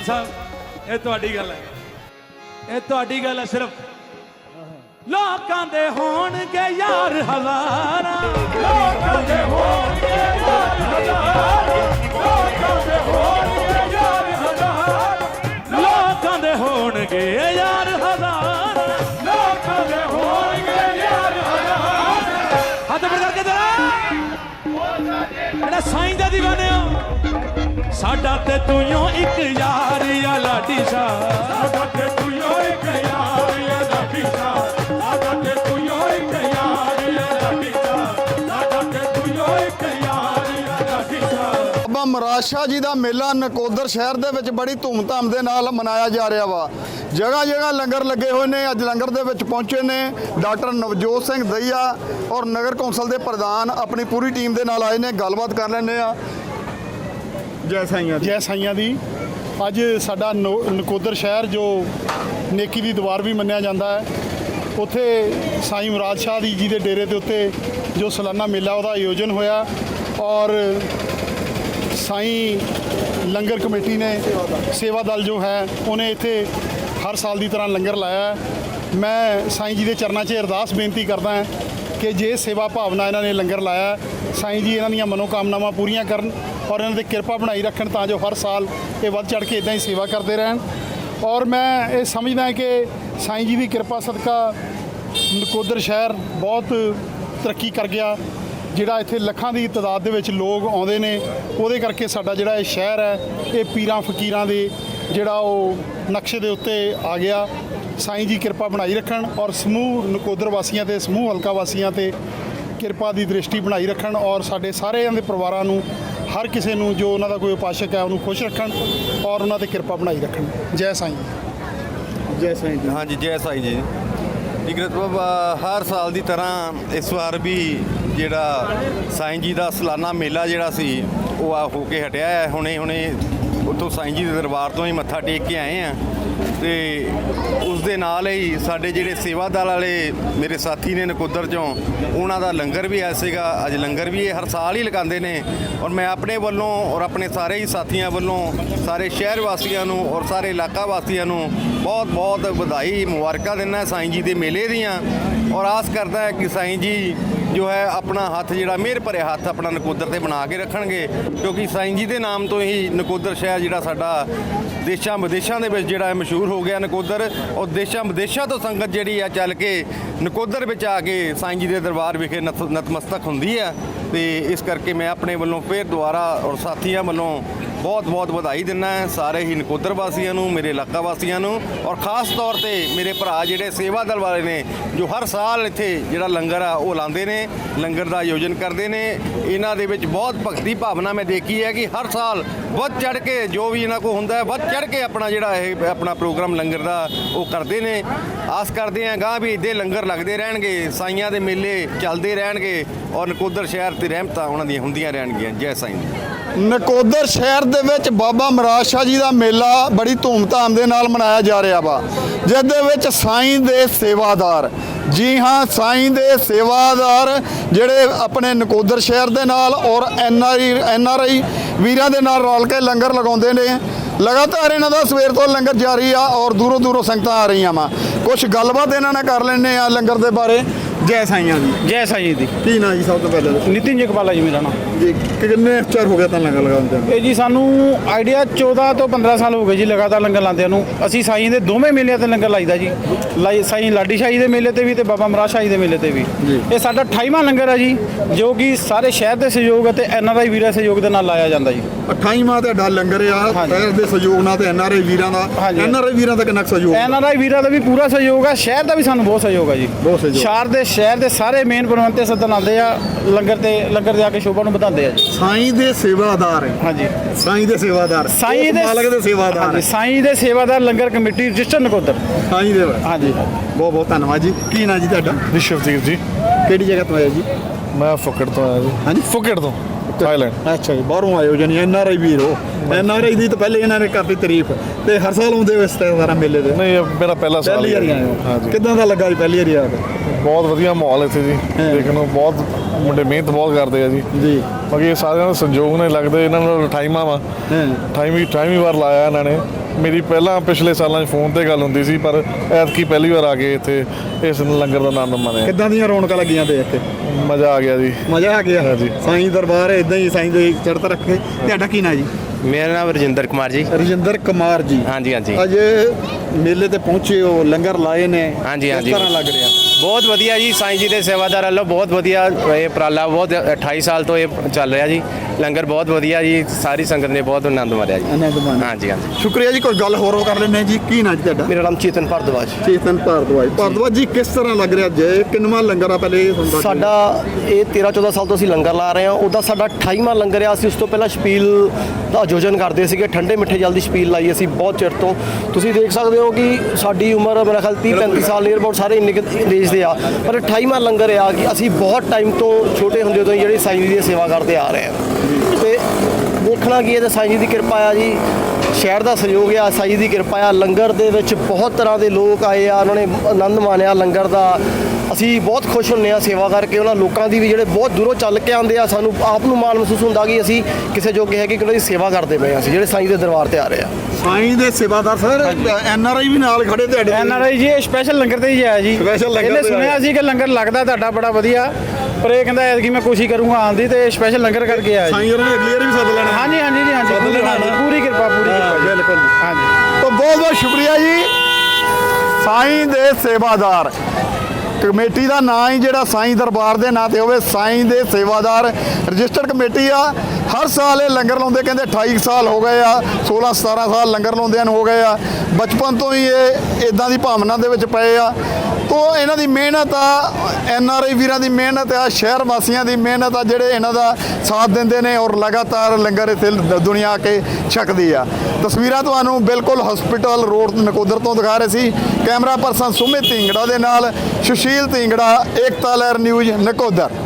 ਮਾਨ ਸਾਹਿਬ, ਇਹ ਤੁਹਾਡੀ ਗੱਲ ਹੈ। ਇਹ ਤੁਹਾਡੀ ਗੱਲ ਹੈ ਸਿਰਫ। ਲੋਕਾਂ ਦੇ ਹੋਣਗੇ ਯਾਰ ਹਜ਼ਾਰਾਂ। ਲੋਕਾਂ ਦੇ ਹੋਣਗੇ ਯਾਰ ਹਜ਼ਾਰਾਂ। ਲੋਕਾਂ ਦੇ ਹੋਣਗੇ ਯਾਰ ਹਜ਼ਾਰਾਂ। ਲੋਕਾਂ ਦੇ ਹੋਣਗੇ ਯਾਰ ਹਜ਼ਾਰਾਂ। ਲੋਕਾਂ ਦੇ ਹੋਣਗੇ ਯਾਰ ਹਜ਼ਾਰਾਂ। ਹੱਥ ਉੱਪਰ ਕਰਕੇ ਜਰਾ। ਜਿਹੜਾ ਸਾਈਂ ਦਾ دیਵਾਨੇ ਹੋ ਸਾਡਾ ਤੇ ਤੂੰ ਇੱਕ ਯਾਰ ਆ ਲਾਡੀ ਸ਼ਾ ਸਾਡਾ ਤੇ ਤੂੰ ਇੱਕ ਯਾਰ ਆ ਲਾਡੀ ਸ਼ਾ ਸਾਡਾ ਤੇ ਤੂੰ ਇੱਕ ਯਾਰ ਆ ਲਾਡੀ ਸ਼ਾ ਸਾਡਾ ਤੇ ਤੂੰ ਇੱਕ ਯਾਰ ਆ ਲਾਡੀ ਸ਼ਾ ਬਾਬਾ ਮਹਾਰਾਜ ਸ਼ਾਹ ਜੀ ਦਾ ਮੇਲਾ ਨਕੋਦਰ ਸ਼ਹਿਰ ਦੇ ਵਿੱਚ ਬੜੀ ਧੂਮਧਾਮ ਦੇ ਨਾਲ ਮਨਾਇਆ ਜਾ ਰਿਹਾ ਵਾ। ਜਗ੍ਹਾ ਜਗ੍ਹਾ ਲੰਗਰ ਲੱਗੇ ਹੋਏ ਨੇ ਅੱਜ ਲੰਗਰ ਦੇ ਵਿੱਚ ਪਹੁੰਚੇ ਨੇ ਡਾਕਟਰ ਨਵਜੋਤ ਸਿੰਘ ਦਈਆ ਔਰ ਨਗਰ ਕੌਂਸਲ ਦੇ ਪ੍ਰਧਾਨ ਆਪਣੀ ਪੂਰੀ ਟੀਮ ਦੇ ਨਾਲ ਆਏ ਨੇ ਗੱਲਬਾਤ ਕਰ ਲੈਂਦੇ ਆ ਜੈ ਸਾਈਆਂ ਜੈ ਸਾਈਆਂ ਦੀ ਅੱਜ ਸਾਡਾ ਨੋ- ਨਕੋਦਰ ਸ਼ਹਿਰ ਜੋ ਨੇਕੀ ਦੀ ਦੀਵਾਰ ਵੀ ਮੰਨਿਆ ਜਾਂਦਾ ਹੈ ਉੱਥੇ ਸਾਈਂ ਮੁਰਾਦ ਸ਼ਾਹ ਦੀ ਜੀ ਦੇ ਡੇਰੇ ਦੇ ਉੱਤੇ ਜੋ ਸਾਲਾਨਾ ਮੇਲਾ ਉਹਦਾ ਆਯੋਜਨ ਹੋਇਆ ਔਰ ਸਾਈਂ ਲੰਗਰ ਕਮੇਟੀ ਨੇ ਸੇਵਾ ਦਲ ਜੋ ਹੈ ਉਹਨੇ ਇੱਥੇ ਹਰ ਸਾਲ ਦੀ ਤਰ੍ਹਾਂ ਲੰਗਰ ਲਾਇਆ ਹੈ। ਮੈਂ ਸਾਈਂ ਜੀ ਦੇ ਚਰਨਾਂ 'ਚ ਅਰਦਾਸ ਬੇਨਤੀ ਕਰਦਾ ਹਾਂ ਕਿ ਜੇ ਸੇਵਾ ਭਾਵਨਾ ਇਹਨਾਂ ਨੇ ਲੰਗਰ ਲਾਇਆ ਹੈ, ਸਾਈਂ ਜੀ ਇਹਨਾਂ ਦੀਆਂ ਮਨੋਕਾਮਨਾਵਾਂ ਪੂਰੀਆਂ ਕਰਨ ਔਰ ਇਹਨਾਂ ਦੀ ਕਿਰਪਾ ਬਣਾਈ ਰੱਖਣ ਤਾਂ ਜੋ ਹਰ ਸਾਲ ਇਹ ਵੱਧ ਚੜ ਕੇ ਇਦਾਂ ਹੀ ਸੇਵਾ ਕਰਦੇ ਰਹਿਣ। ਔਰ ਮੈਂ ਇਹ ਸਮਝਦਾ ਕਿ ਸਾਈਂ ਜੀ ਦੀ ਕਿਰਪਾ ਸਦਕਾ ਨਕੋਦਰ ਸ਼ਹਿਰ ਬਹੁਤ ਤਰੱਕੀ ਕਰ ਗਿਆ, ਜਿਹੜਾ ਇੱਥੇ ਲੱਖਾਂ ਦੀ ਤਾਦਾਦ ਦੇ ਵਿੱਚ ਲੋਕ ਆਉਂਦੇ ਨੇ, ਉਹਦੇ ਕਰਕੇ ਸਾਡਾ ਜਿਹੜਾ ਇਹ ਸ਼ਹਿਰ ਹੈ, ਇਹ ਪੀਰਾਂ ਫਕੀਰਾਂ ਦੇ ਜਿਹੜਾ ਉਹ ਨਕਸ਼ੇ ਦੇ ਉੱਤੇ ਆ ਗਿਆ। ਸਾਈਂ ਜੀ ਕਿਰਪਾ ਬਣਾਈ ਰੱਖਣ ਔਰ ਸਮੂਹ ਨਕੋਦਰ ਵਾਸੀਆਂ ਤੇ, ਸਮੂਹ ਹਲਕਾ ਵਾਸੀਆਂ ਤੇ ਕਿਰਪਾ ਦੀ ਦ੍ਰਿਸ਼ਟੀ ਬਣਾਈ ਰੱਖਣ ਔਰ ਸਾਡੇ ਸਾਰਿਆਂ ਦੇ ਪਰਿਵਾਰਾਂ ਨੂੰ ਹਰ ਕਿਸੇ ਨੂੰ ਜੋ ਉਹਨਾਂ ਦਾ ਕੋਈ ਉਪਾਸ਼ਕ ਹੈ ਉਹਨੂੰ ਖੁਸ਼ ਰੱਖਣ ਔਰ ਉਹਨਾਂ ਤੇ ਕਿਰਪਾ ਬਣਾਈ ਰੱਖਣ। ਜੈ ਸਾਈਂ ਜੈ। ਸਾਈਂ ਜੀ। ਹਾਂਜੀ ਜੈ ਸਾਈ ਜੀ। ਇਗਰਤ ਬਾਬਾ ਹਰ ਸਾਲ ਦੀ ਤਰ੍ਹਾਂ ਇਸ ਵਾਰ ਵੀ ਜਿਹੜਾ ਸਾਈਂ ਜੀ ਦਾ ਸਾਲਾਨਾ ਮੇਲਾ ਜਿਹੜਾ ਸੀ ਉਹ ਆ ਹੋ ਕੇ ਹਟਿਆ ਹੈ। ਹੁਣੇ ਹੁਣੇ ਉੱਥੋਂ ਸਾਈਂ ਜੀ ਦੇ ਦਰਬਾਰ ਤੋਂ ਹੀ ਮੱਥਾ ਟੇਕ ਕੇ ਆਏ ਆ ਤੇ ਉਸ ਦੇ ਨਾਲ ਹੀ ਸਾਡੇ ਜਿਹੜੇ ਸੇਵਾਦਾਰ ਵਾਲੇ ਮੇਰੇ ਸਾਥੀ ਨੇ ਨਕੋਦਰ ਚੋਂ, ਉਹਨਾਂ ਦਾ ਲੰਗਰ ਵੀ ਆਇਆ ਸੀਗਾ। ਅੱਜ ਲੰਗਰ ਵੀ ਇਹ ਹਰ ਸਾਲ ਹੀ ਲਗਾਉਂਦੇ ਨੇ। ਔਰ ਮੈਂ ਆਪਣੇ ਵੱਲੋਂ ਔਰ ਆਪਣੇ ਸਾਰੇ ਹੀ ਸਾਥੀਆਂ ਵੱਲੋਂ, ਸਾਰੇ ਸ਼ਹਿਰ ਵਾਸੀਆਂ ਨੂੰ ਔਰ ਸਾਰੇ ਇਲਾਕਾ ਵਾਸੀਆਂ ਨੂੰ ਬਹੁਤ ਬਹੁਤ ਵਧਾਈ ਮੁਬਾਰਕਾਂ ਦਿੰਦਾ, ਸਾਈਂ ਜੀ ਦੇ ਮੇਲੇ ਦੀਆਂ। ਔਰ ਆਸ ਕਰਦਾ ਹੈ ਕਿ ਸਾਈਂ ਜੀ ਜੋ ਹੈ ਆਪਣਾ ਹੱਥ ਜਿਹੜਾ ਮਿਹਰ ਭਰਿਆ ਹੱਥ ਆਪਣਾ ਨਕੋਦਰ ਤੇ ਬਣਾ ਕੇ ਰੱਖਣਗੇ, ਕਿਉਂਕਿ ਸਾਈਂ ਜੀ ਦੇ ਨਾਮ ਤੋਂ ਹੀ ਨਕੋਦਰ ਸ਼ਹਿਰ ਜਿਹੜਾ ਸਾਡਾ ਦੇਸ਼ਾਂ ਵਿਦੇਸ਼ਾਂ ਦੇ ਵਿੱਚ ਜਿਹੜਾ ਹੈ ਮਸ਼ਹੂਰ ਹੋ ਗਿਆ ਨਕੋਦਰ। ਔਰ ਦੇਸ਼ਾਂ ਵਿਦੇਸ਼ਾਂ ਤੋਂ ਸੰਗਤ ਜਿਹੜੀ ਆ ਚੱਲ ਕੇ ਨਕੋਦਰ ਵਿੱਚ ਆ ਕੇ ਸਾਈਂ ਜੀ ਦੇ ਦਰਬਾਰ ਵਿਖੇ ਨਤ- ਨਤਮਸਤਕ ਹੁੰਦੀ ਆ ਤੇ ਇਸ ਕਰਕੇ ਮੈਂ ਆਪਣੇ ਵੱਲੋਂ ਫੇਰ ਦੁਆਰਾ ਔਰ ਸਾਥੀਆਂ ਵੱਲੋਂ ਬਹੁਤ ਬਹੁਤ ਵਧਾਈ ਦਿੰਦਾ ਹਾਂ ਸਾਰੇ ਹੀ ਨਕੋਦਰ ਵਾਸੀਆਂ ਨੂੰ, ਮੇਰੇ ਇਲਾਕਾ ਵਾਸੀਆਂ ਨੂੰ ਔਰ ਖਾਸ ਤੌਰ ਤੇ ਮੇਰੇ ਭਰਾ ਜਿਹੜੇ ਸੇਵਾ ਦਲ ਵਾਲੇ ਨੇ, ਜੋ ਹਰ ਸਾਲ ਇੱਥੇ ਜਿਹੜਾ ਲੰਗਰ ਆ, ਉਹ ਲਾਉਂਦੇ ਨੇ, ਲੰਗਰ ਦਾ ਆਯੋਜਨ ਕਰਦੇ ਨੇ। ਇਹਨਾਂ ਦੇ ਵਿੱਚ ਬਹੁਤ ਭਗਤੀ ਭਾਵਨਾ ਮੈਂ ਦੇਖੀ ਹੈ ਕਿ ਹਰ ਸਾਲ ਵੱਧ ਚੜ ਕੇ ਜੋ ਵੀ ਇਹਨਾਂ ਕੋ ਹੁੰਦਾ ਹੈ, ਵੱਧ ਚੜ ਕੇ ਆਪਣਾ ਜਿਹੜਾ ਇਹ ਆਪਣਾ ਪ੍ਰੋਗਰਾਮ ਲੰਗਰ ਦਾ ਉਹ ਕਰਦੇ ਨੇ। ਆਸ ਕਰਦੇ ਹਾਂ ਗਾਂ ਵੀ ਇੱਦੇ ਲੰਗਰ ਲੱਗਦੇ ਰਹਿਣਗੇ, ਸਾਈਆਂ ਦੇ ਮੇਲੇ ਚੱਲਦੇ ਰਹਿਣਗੇ ਔਰ ਨਕੋਦਰ ਸ਼ਹਿਰ ਤੇ ਰਹਿਮਤਾਂ ਉਹਨਾਂ ਦੀਆਂ ਹੁੰਦੀਆਂ ਰਹਿਣਗੀਆਂ। ਜੈ ਸਾਈਂ। ਨਕੋਦਰ ਸ਼ਹਿਰ ਦੇ ਵਿੱਚ ਬਾਬਾ ਮਹਾਰਾਜ ਸ਼ਾਹ ਜੀ ਦਾ ਮੇਲਾ ਬੜੀ ਧੂਮਧਾਮ ਦੇ ਨਾਲ ਮਨਾਇਆ ਜਾ ਰਿਹਾ ਵਾ, ਜਿਸ ਦੇ ਵਿੱਚ ਸਾਈਂ ਦੇ ਸੇਵਾਦਾਰ, ਜੀ ਹਾਂ, ਸਾਈਂ ਦੇ ਸੇਵਾਦਾਰ ਜਿਹੜੇ ਆਪਣੇ ਨਕੋਦਰ ਸ਼ਹਿਰ ਦੇ ਨਾਲ ਔਰ N R N R I ਵੀਰਾਂ ਦੇ ਨਾਲ ਰਲ ਕੇ ਲੰਗਰ ਲਗਾਉਂਦੇ ਨੇ। ਲਗਾਤਾਰ ਇਹਨਾਂ ਦਾ ਸਵੇਰ ਤੋਂ ਲੰਗਰ ਜਾਰੀ ਆ ਔਰ ਦੂਰੋਂ ਦੂਰੋਂ ਸੰਗਤਾਂ ਆ ਰਹੀਆਂ ਵਾ। ਕੁਝ ਗੱਲਬਾਤ ਇਹਨਾਂ ਨਾਲ ਕਰ ਲੈਣੇ ਆ ਲੰਗਰ ਦੇ ਬਾਰੇ। ਜੈ ਸਾਈਆਂ ਜੀ। ਜੈ ਸਾਈਂ ਜੀ ਕੀ ਨਾ ਜੀ ਸਭ ਤੋਂ ਪਹਿਲਾਂ? ਨਿਤਿਨ ਜਗਪਾਲਾ ਜੀ ਮੇਰਾ ਨਾਮ। ਜੀ ਕਿੰਨੇ ਚਿਰ ਹੋ ਗਿਆ ਤਾਂ ਲੰਗਰ ਲਗਾਉਂਦੇ ਇਹ ਜੀ ਸਾਨੂੰ ਆਈਡੀਆ 14 ਤੋਂ 15 ਸਾਲ ਹੋ ਗਏ ਜੀ ਲਗਾਤਾਰ ਲੰਗਰ ਲਾਉਂਦਿਆਂ ਨੂੰ। ਅਸੀਂ ਸਾਈਂ ਦੇ ਦੋਵੇਂ ਮੇਲਿਆਂ ਤੇ ਲੰਗਰ ਲਾਈਦਾ ਜੀ। ਲਾਈ ਸਾਈਂ ਲਾਡੀ ਸ਼ਾਹੀ ਦੇ ਮੇਲੇ ਤੇ ਵੀ ਤੇ ਬਾਬਾ ਮਰਾ ਸ਼ਾਹੀ ਦੇ ਮੇਲੇ ਤੇ ਵੀ। ਇਹ ਸਾਡਾ 28ਵਾਂ ਲੰਗਰ ਹੈ ਜੀ ਜੋ ਕਿ ਸਾਰੇ ਸ਼ਹਿਰ ਦੇ ਸਹਿਯੋਗ ਅਤੇ ਐਨਆਰਆਈ ਵੀਰਾਂ ਸਹਿਯੋਗ ਦੇ ਨਾਲ ਲਾਇਆ ਜਾਂਦਾ ਜੀ। 28ਵਾਂ ਤੁਹਾਡਾ ਲੰਗਰ ਆ ਹਾਂਜੀ। ਸ਼ਹਿਰ ਦੇ ਸਹਿਯੋਗ ਨਾਲ ਤੇ ਐਨਆਰਆਈ ਵੀਰਾਂ ਦਾ। ਹਾਂਜੀ। ਐਨਆਰਆਈ ਵੀਰਾਂ ਦਾ ਕਿੰਨਾ ਕੁ ਸਹਿਯੋਗ? ਐਨਆਰਆਈ ਵੀਰਾਂ ਦਾ ਵੀ ਪੂਰਾ ਸਹਿਯੋਗ ਹੈ ਸ਼ਹਿਰ ਦਾ ਵੀ ਸਾਨੂੰ ਬਹੁਤ ਸਹਿਯੋਗ ਹੈ ਜੀ। ਬਹੁਤ ਸਹਿਯੋਗ। ਸ਼ਹਿਰ ਦੇ ਸ਼ਹਿਰ ਦੇ ਸਾਰੇ ਮੇਨ ਪ੍ਰਬੰਧਕ ਸੱਦਣ ਆਉਂਦੇ ਆ ਲੰਗਰ ਤੇ ਲੰਗਰ ਦੇ ਆ ਕੇ ਸ਼ੋਭਾ ਨੂੰ ਵਧਾਉਂਦੇ ਆ ਜੀ। ਸਾਈਂ ਦੇ ਸੇਵਾਦਾਰ ਹੈ। ਹਾਂਜੀ। ਸਾਈਂ ਦੇ ਸੇਵਾਦਾਰ। ਸਾਈਂ ਦੇ ਮਾਲਕ ਦੇ ਸੇਵਾਦਾਰ ਹਾਂਜੀ, ਹੈ। ਸਾਈਂ ਦੇ ਸੇਵਾਦਾਰ ਲੰਗਰ ਕਮੇਟੀ ਰਜਿਸਟਰ ਨਕੋਦਰ। ਸਾਈਂ ਦੇ ਹਾਂਜੀ। ਬਹੁਤ ਬਹੁਤ ਧੰਨਵਾਦ ਜੀ। ਕੀ ਨਾਂ ਜੀ ਤੁਹਾਡਾ? ਵਿਸ਼ਵਦੀਪ ਜੀ। ਕਿਹੜੀ ਜਗ੍ਹਾ ਤੋਂ ਆਏ ਜੀ? ਮੈਂ ਫੁਕੜ ਤੋਂ ਆਇਆ ਜੀ। ਹਾਂਜੀ। ਫੁਕੜ ਤੋਂ ਥਾਈਲੈਂਡ। ਅੱਛਾ ਜੀ ਬਾਹਰੋਂ ਆਇਓ ਜਾਨੀ ਐਨਆਰਆਈ ਵੀਰ ਹੋ ਐਨਆਰਆਈ ਦੀ ਤਾਂ ਪਹਿਲੇ ਇਹਨਾਂ ਨੇ ਕਰਤੀ ਤਾਰੀਫ। ਤੇ ਹਰ ਸਾਲ ਆਉਂਦੇ ਹੋ ਇਸ ਤਰ੍ਹਾਂ ਮੇਲੇ ਦੇ? ਨਹੀਂ ਇਹ ਮੇਰਾ ਪਹਿਲਾ ਸਾਲ ਪਹਿਲੀ ਵਾਰੀ ਆਏ ਹੋ। ਹਾਂਜੀ। ਕਿੱਦਾਂ ਦਾ ਲੱਗਾ ਜੀ ਪਹਿਲੀ ਵਾਰੀ ਆ ਕੇ? ਬਹੁਤ ਵਧੀਆ ਮਾਹੌਲ ਇੱਥੇ ਜੀ। ਦੇਖਣ ਨੂੰ ਬਹੁਤ ਮੁੰਡੇ ਮਿਹਨਤ ਬਹੁਤ ਕਰਦੇ ਆ ਜੀ। ਜੀ। ਬਾਕੀ ਇਹ ਸਾਰਿਆਂ ਦਾ ਸੰਯੋਗ ਨਾਲ ਲੱਗਦੇ ਇਹਨਾਂ ਨੂੰ ਟਾਈਮਾਂ ਵਾ। ਟਾਈਮ ਟਾਈਮ ਵਾਰ ਲਾਇਆ ਇਹਨਾਂ ਨੇ। ਮੇਰੀ ਪਹਿਲਾਂ ਪਿਛਲੇ ਸਾਲਾਂ 'ਚ ਫੋਨ ਤੇ ਗੱਲ ਹੁੰਦੀ ਸੀ ਪਰ ਐਤਕੀ ਪਹਿਲੀ ਵਾਰ ਆ ਕੇ ਇੱਥੇ ਇਸ ਲੰਗਰ ਦਾ ਆਨੰਦ ਮਾਣਿਆ ਕਿੱਦਾਂ ਦੀਆਂ ਰੌਣਕਾਂ ਲੱਗੀਆਂ ਦੇਖ ਕੇ ਮਜ਼ਾ ਆ ਗਿਆ ਜੀ। ਮਜ਼ਾ ਆ ਗਿਆ। ਸਾਈਂ ਦਰਬਾਰ ਇਦਾਂ ਹੀ ਸਾਈਂ ਦੇ ਚੜ੍ਹਤ ਰੱਖੇ। ਤੁਹਾਡਾ ਕੀ ਨਾਂ ਜੀ? ਮੇਰਾ ਨਾਮ ਰਜਿੰਦਰ ਕੁਮਾਰ ਜੀ। ਰਜਿੰਦਰ ਕੁਮਾਰ ਜੀ। ਹਾਂਜੀ ਹਾਂਜੀ। ਅੱਜ ਮੇਲੇ ਤੇ ਪਹੁੰਚੇ ਹੋ ਲੰਗਰ ਲਾਏ ਨੇ। ਹਾਂਜੀ, ਕਿਸ ਹਾਂਜੀ। ਤਰ੍ਹਾਂ ਲੱਗ ਰਿਹਾ? ਬਹੁਤ ਵਧੀਆ ਜੀ ਸਾਈਂ ਜੀ ਦੇ ਸੇਵਾਦਾਰ ਵੱਲੋਂ ਬਹੁਤ ਵਧੀਆ ਇਹ ਉਪਰਾਲਾ ਬਹੁਤ 28 ਸਾਲ ਤੋਂ ਇਹ ਚੱਲ ਰਿਹਾ ਜੀ। ਲੰਗਰ ਬਹੁਤ ਵਧੀਆ ਜੀ ਸਾਰੀ ਸੰਗਤ ਨੇ ਬਹੁਤ ਆਨੰਦ ਮਾਰਿਆ ਜੀ। ਆਨੰਦ ਮਾਣਿਆ। ਹਾਂਜੀ ਹਾਂਜੀ। ਸ਼ੁਕਰੀਆ ਜੀ ਕੋਈ ਗੱਲ ਹੋਰ ਕਰ ਲੈਣੇ ਜੀ। ਕੀ ਨਾਂ ਜੀ ਤੁਹਾਡਾ? ਮੇਰਾ ਨਾਮ ਚੇਤਨ ਭਾਰਦਵਾਜ। ਚੇਤਨ ਭਾਰਦਵਾਜ। ਭਾਰਦਵਾਜ ਜੀ ਕਿਸ ਤਰ੍ਹਾਂ ਲੱਗ ਰਿਹਾ ਜੇ ਕਿੰਨਵਾਂ ਲੰਗਰ ਆ ਪਹਿਲੇ। ਸਾਡਾ ਇਹ 13 14 ਸਾਲ ਤੋਂ ਅਸੀਂ ਲੰਗਰ ਲਾ ਰਹੇ ਹਾਂ। ਉਹਦਾ ਸਾਡਾ 28ਵਾਂ ਲੰਗਰ ਆ। ਅਸੀਂ ਉਸ ਤੋਂ ਪਹਿਲਾਂ ਛਪੀਲ ਦਾ ਆਯੋਜਨ ਕਰਦੇ ਸੀਗੇ, ਠੰਡੇ ਮਿੱਠੇ ਜਲ ਦੀ ਛਪੀਲ ਲਾਈ ਅਸੀਂ ਬਹੁਤ ਚਿਰ ਤੋਂ। ਤੁਸੀਂ ਦੇਖ ਸਕਦੇ ਹੋ ਕਿ ਸਾਡੀ ਉਮਰ ਮੇਰਾ ਖਿਆਲ 30 35 ਸਾਲ ਨੀਅਰ ਸਾਰੇ ਇੰਨੇ ਦੇਸ਼ ਦੇ ਆ। ਪਰ 28ਵਾਂ ਲੰਗਰ ਆ ਕਿ ਅਸੀਂ ਬਹੁਤ ਟਾਈਮ ਤੋਂ ਛੋਟੇ ਹੁੰਦੇ ਤੋਂ ਹੀ ਜਿਹੜੀ ਸਾਈਂ ਜੀ ਦੀ ਸੇਵਾ ਕਰਦੇ ਆ ਰਹੇ ਹਾਂ। ਤੇ ਦੇਖਣਾ ਕੀ ਹੈ ਤੇ ਸਾਈਂ ਜੀ ਦੀ ਕਿਰਪਾ ਆ ਜੀ, ਸ਼ਹਿਰ ਦਾ ਸਹਿਯੋਗ ਆ, ਸਾਈਂ ਜੀ ਦੀ ਕਿਰਪਾ ਆ। ਲੰਗਰ ਦੇ ਵਿੱਚ ਬਹੁਤ ਤਰ੍ਹਾਂ ਦੇ ਲੋਕ ਆਏ ਆ, ਉਹਨਾਂ ਨੇ ਆਨੰਦ ਮਾਣਿਆ ਲੰਗਰ ਦਾ। ਅਸੀਂ ਬਹੁਤ ਖੁਸ਼ ਹੁੰਨੇ ਆ ਸੇਵਾ ਕਰਕੇ ਉਹਨਾਂ ਲੋਕਾਂ ਦੀ ਵੀ ਜਿਹੜੇ ਬਹੁਤ ਦੂਰੋਂ ਚੱਲ ਕੇ ਆਉਂਦੇ ਆ ਸਾਨੂੰ ਆਪ ਨੂੰ ਮਾਣ ਮਹਿਸੂਸ ਹੁੰਦਾ ਕਿ ਅਸੀਂ ਕਿਸੇ ਜੋਗੇ ਹੈਗੇ ਕਿ ਉਹਨਾਂ ਦੀ ਸੇਵਾ ਕਰਦੇ ਪਏ ਹਾਂ ਅਸੀਂ ਜਿਹੜੇ ਸਾਈਂ ਦੇ ਦਰਬਾਰ ਤੇ ਆ ਰਹੇ ਆ। ਸਾਈਂ ਦੇ ਸੇਵਾਦਾਰ ਸਰ ਐਨ ਆਰ ਆਈ ਵੀ ਨਾਲ ਖੜੇ ਤੁਹਾਡੇ ਐਨ ਆਰ ਆਈ ਜੀ ਇਹ ਸਪੈਸ਼ਲ ਲੰਗਰ ਤੇ ਹੀ ਆਇਆ ਜੀ। ਲੰਗਰ ਇਹਨੇ ਸੁਣਿਆ। ਸੀ ਕਿ ਲੰਗਰ ਲੱਗਦਾ ਤੁਹਾਡਾ ਬੜਾ ਵਧੀਆ ਪਰ ਇਹ ਕਹਿੰਦਾ ਐਤਕੀ ਮੈਂ ਕੋਸ਼ਿਸ਼ ਕਰੂੰਗਾ ਆਉਣ ਦੀ ਤੇ ਸਪੈਸ਼ਲ ਲੰਗਰ ਕਰਕੇ ਆਇਆ ਜੀ। ਸਾਈਂ ਹੋਰਾਂ ਨੇ ਅਗਲੀ ਵਾਰ ਵੀ ਸੱਦ ਲੈਣਾ। ਹਾਂਜੀ ਹਾਂਜੀ ਜੀ ਹਾਂਜੀ ਸੱਦ ਪੂਰੀ- ਲੈਣਾ। ਪੂਰੀ ਕਿਰਪਾ ਪੂਰੀ ਕਿਰਪਾ। ਬਿਲਕੁਲ। ਹਾਂਜੀ। ਤਾਂ ਬਹੁਤ ਬਹੁਤ ਸ਼ੁਕਰੀਆ ਜੀ। ਸਾਈਂ ਦੇ ਸੇਵਾਦਾਰ। ਕਮੇਟੀ ਦਾ ਨਾਂ ਹੀ ਜਿਹੜਾ ਸਾਈਂ ਦਰਬਾਰ ਦੇ ਨਾਂ ਤੇ ਹੋਵੇ, ਸਾਈਂ ਦੇ ਸੇਵਾਦਾਰ। ਰਜਿਸਟਰਡ ਕਮੇਟੀ ਆ, ਹਰ ਸਾਲ ਇਹ ਲੰਗਰ ਲਾਉਂਦੇ, ਕਹਿੰਦੇ 28 ਸਾਲ ਹੋ ਗਏ ਆ 16 17 ਸਾਲ ਲੰਗਰ ਲਾਉਂਦਿਆਂ ਨੂੰ ਹੋ ਗਏ ਆ। ਬਚਪਨ ਤੋਂ ਹੀ ਇਹ ਇਦਾਂ ਦੀ ਭਾਵਨਾ ਦੇ ਵਿੱਚ ਪਏ ਆ। ਉਹ ਇਹਨਾਂ ਦੀ ਮਿਹਨਤ ਆ, ਐਨ ਆਰ ਆਈ ਵੀਰਾਂ ਦੀ ਮਿਹਨਤ ਆ, ਸ਼ਹਿਰ ਵਾਸੀਆਂ ਦੀ ਮਿਹਨਤ ਆ, ਜਿਹੜੇ ਇਹਨਾਂ ਦਾ ਸਾਥ ਦਿੰਦੇ ਨੇ ਔਰ ਲਗਾਤਾਰ ਲੰਗਰ ਇੱਥੇ ਦੁਨੀਆ ਆ ਕੇ ਛਕਦੀ ਆ। ਤਸਵੀਰਾਂ ਤੁਹਾਨੂੰ ਬਿਲਕੁਲ ਹਸਪੀਟਲ ਰੋਡ ਨਕੋਦਰ ਤੋਂ ਦਿਖਾ ਰਹੇ ਸੀ। ਕੈਮਰਾ ਪਰਸਨ ਸੁਮਿਤ ਢਿੰਗੜਾ ਦੇ ਨਾਲ ਸੁਸ਼ੀਲ ਢਿੰਗੜਾ, ਏਕਤਾ ਲਹਿਰ ਨਿਊਜ਼ ਨਕੋਦਰ।